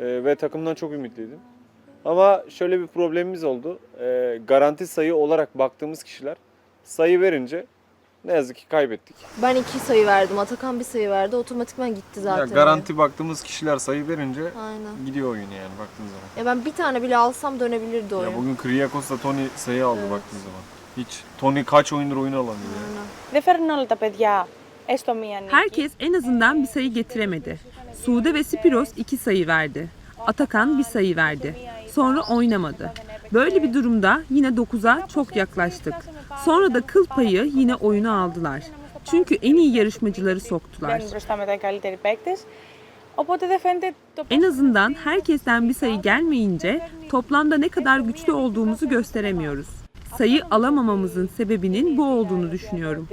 Ee, ve takımdan çok ümitliydim. Ama şöyle bir problemimiz oldu. Ee, garanti sayı olarak baktığımız kişiler sayı verince ne yazık ki kaybettik. Ben iki sayı verdim. Atakan bir sayı verdi. Otomatikman gitti zaten. Ya garanti baktığımız kişiler sayı verince Aynen. gidiyor oyun yani baktığın zaman. Ya ben bir tane bile alsam dönebilirdi oyun. Ya bugün Kriakos'la Tony sayı aldı baktığın zaman. Hiç Tony kaç oyundur oyun alamıyor. yani. Aynen. Δεν φέρνουν όλα τα παιδιά έστω μία νίκη. Herkes en azından bir sayı getiremedi. Sude ve Spiros iki sayı verdi. Atakan bir sayı verdi. Sonra oynamadı. Böyle bir durumda yine 9'a çok yaklaştık. Sonra da kıl payı yine oyunu aldılar. Çünkü en iyi yarışmacıları soktular. En azından herkesten bir sayı gelmeyince toplamda ne kadar güçlü olduğumuzu gösteremiyoruz. Sayı alamamamızın sebebinin bu olduğunu düşünüyorum.